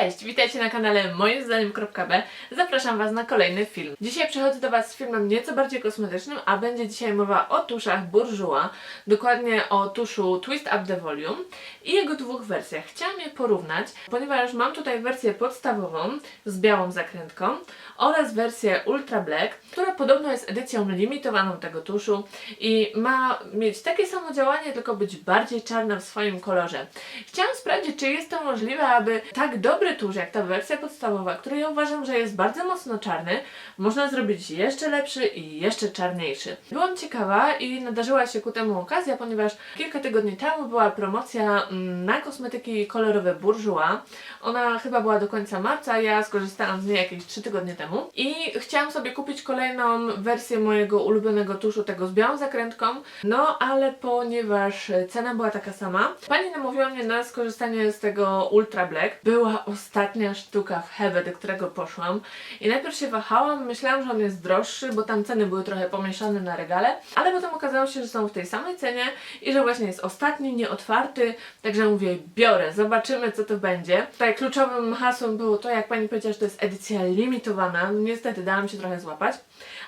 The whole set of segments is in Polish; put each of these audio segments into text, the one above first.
Cześć, witajcie na kanale moim zdaniem.b. Zapraszam Was na kolejny film. Dzisiaj przychodzę do Was z filmem nieco bardziej kosmetycznym, a będzie dzisiaj mowa o tuszach Bourjois, dokładnie o tuszu Twist Up The Volume i jego dwóch wersjach. Chciałam je porównać, ponieważ mam tutaj wersję podstawową z białą zakrętką oraz wersję Ultra Black, która podobno jest edycją limitowaną tego tuszu i ma mieć takie samo działanie, tylko być bardziej czarna w swoim kolorze. Chciałam sprawdzić, czy jest to możliwe, aby tak dobry tusz jak ta wersja podstawowa, który ja uważam, że jest bardzo mocno czarny, można zrobić jeszcze lepszy i jeszcze czarniejszy. Byłam ciekawa i nadarzyła się ku temu okazja, ponieważ kilka tygodni temu była promocja mm, na kosmetyki kolorowe Bourjois. Ona chyba była do końca marca, ja skorzystałam z niej jakieś 3 tygodnie temu i chciałam sobie kupić kolejną wersję mojego ulubionego tuszu, tego z białą zakrętką, no ale ponieważ cena była taka sama, pani namówiła mnie na skorzystanie z tego Ultra Black. Była ostatnia sztuka w Hebe, do którego poszłam. I najpierw się wahałam, myślałam, że on jest droższy, bo tam ceny były trochę pomieszane na regale, ale potem okazało się, że są w tej samej cenie i że właśnie jest ostatni, nieotwarty, także mówię, biorę, zobaczymy co to będzie. Tutaj kluczowym hasłem było to, jak pani powiedziała, że to jest edycja limitowana, no niestety dałam się trochę złapać,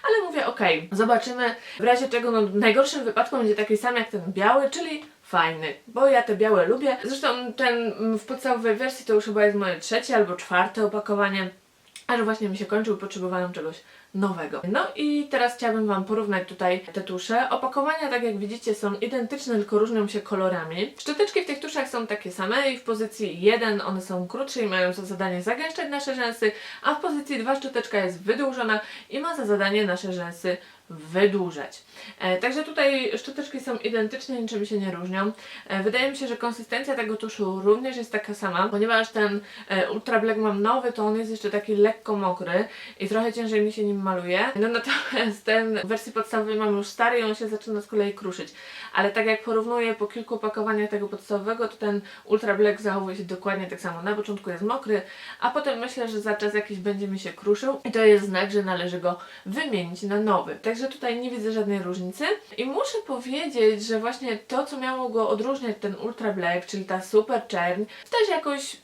ale mówię, okej, zobaczymy, w razie czego, no w najgorszym wypadku będzie taki sam jak ten biały, czyli fajny, bo ja te białe lubię. Zresztą ten mm, w podstawowej wersji to już chyba jest moje trzecie albo czwarte opakowanie, a że właśnie mi się kończył, potrzebowałam czegoś nowego. No i teraz chciałabym Wam porównać tutaj te tusze. Opakowania, tak jak widzicie, są identyczne, tylko różnią się kolorami. Szczoteczki w tych tuszach są takie same i w pozycji 1 one są krótsze i mają za zadanie zagęszczać nasze rzęsy, a w pozycji 2 szczoteczka jest wydłużona i ma za zadanie nasze rzęsy wydłużać. E, także tutaj szczoteczki są identyczne, niczym się nie różnią. E, wydaje mi się, że konsystencja tego tuszu również jest taka sama, ponieważ ten e, Ultra Black mam nowy, to on jest jeszcze taki lekko mokry i trochę ciężej mi się nim maluje. No natomiast ten w wersji podstawowej mam już stary i on się zaczyna z kolei kruszyć. Ale tak jak porównuję po kilku opakowaniach tego podstawowego, to ten Ultra Black zachowuje się dokładnie tak samo. Na początku jest mokry, a potem myślę, że za czas jakiś będzie mi się kruszył i to jest znak, że należy go wymienić na nowy. Także tutaj nie widzę żadnej różnicy i muszę powiedzieć, że właśnie to, co miało go odróżniać ten Ultra Black, czyli ta super czerń, też jakoś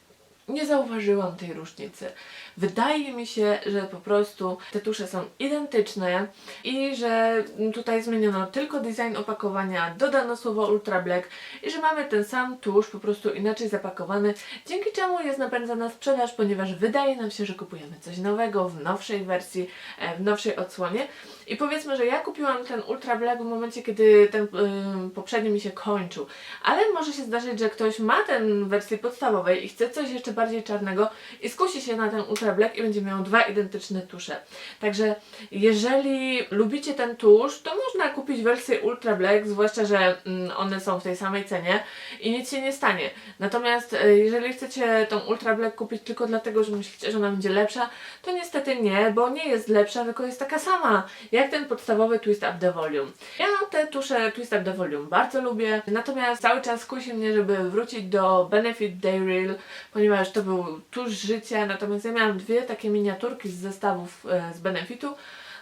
nie zauważyłam tej różnicy. Wydaje mi się, że po prostu te tusze są identyczne i że tutaj zmieniono tylko design opakowania, dodano słowo Ultra Black i że mamy ten sam tusz po prostu inaczej zapakowany, dzięki czemu jest napędzana sprzedaż, ponieważ wydaje nam się, że kupujemy coś nowego w nowszej wersji, e, w nowszej odsłonie. I powiedzmy, że ja kupiłam ten Ultra Black w momencie, kiedy ten ym, poprzedni mi się kończył. Ale może się zdarzyć, że ktoś ma ten w wersji podstawowej i chce coś jeszcze bardziej czarnego i skusi się na ten Ultra Black i będzie miał dwa identyczne tusze. Także jeżeli lubicie ten tusz, to można kupić wersję Ultra Black, zwłaszcza, że one są w tej samej cenie i nic się nie stanie. Natomiast e, jeżeli chcecie tą Ultra Black kupić tylko dlatego, że myślicie, że ona będzie lepsza, to niestety nie, bo nie jest lepsza, tylko jest taka sama jak ten podstawowy Twist Up The Volume. Ja te tusze Twist Up The Volume bardzo lubię, natomiast cały czas kusi mnie, żeby wrócić do Benefit Day Real, ponieważ to był tusz życia, natomiast ja miałam dwie takie miniaturki z zestawów e, z Benefitu,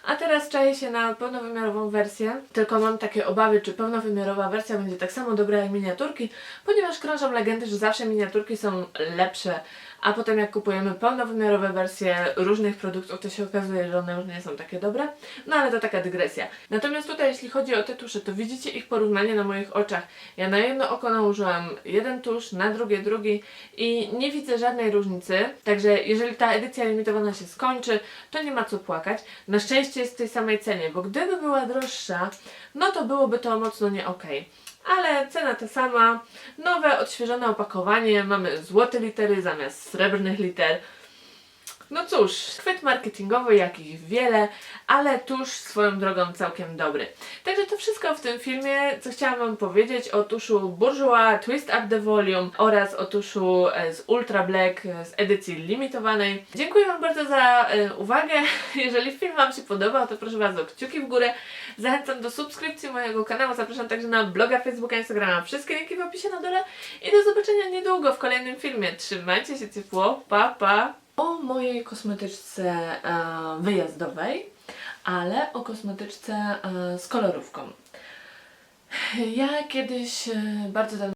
a teraz czaję się na pełnowymiarową wersję, tylko mam takie obawy, czy pełnowymiarowa wersja będzie tak samo dobra jak miniaturki, ponieważ krążą legendy, że zawsze miniaturki są lepsze, a potem jak kupujemy pełnowymiarowe wersje różnych produktów, to się okazuje, że one już nie są takie dobre. No ale to taka dygresja. Natomiast tutaj, jeśli chodzi o te tusze, to widzicie ich porównanie na moich oczach. Ja na jedno oko nałożyłam jeden tusz, na drugie drugi i nie widzę żadnej różnicy. Także jeżeli ta edycja limitowana się skończy, to nie ma co płakać. Na szczęście jest w tej samej cenie, bo gdyby była droższa, no to byłoby to mocno nie okej ale cena ta sama. Nowe, odświeżone opakowanie, mamy złote litery zamiast srebrnych liter. No cóż, chwyt marketingowy jakich wiele, ale tuż swoją drogą całkiem dobry. Także to wszystko w tym filmie, co chciałam Wam powiedzieć o tuszu Bourjois Twist Up The Volume oraz o tuszu e, z Ultra Black e, z edycji limitowanej. Dziękuję Wam bardzo za e, uwagę. Jeżeli film Wam się podobał, to proszę bardzo kciuki w górę. Zachęcam do subskrypcji mojego kanału, zapraszam także na bloga, Facebooka, Instagrama. Wszystkie linki w opisie na dole i do zobaczenia niedługo w kolejnym filmie. Trzymajcie się ciepło, pa pa! O mojej kosmetyczce e, wyjazdowej, ale o kosmetyczce e, z kolorówką. Ja kiedyś e, bardzo dawno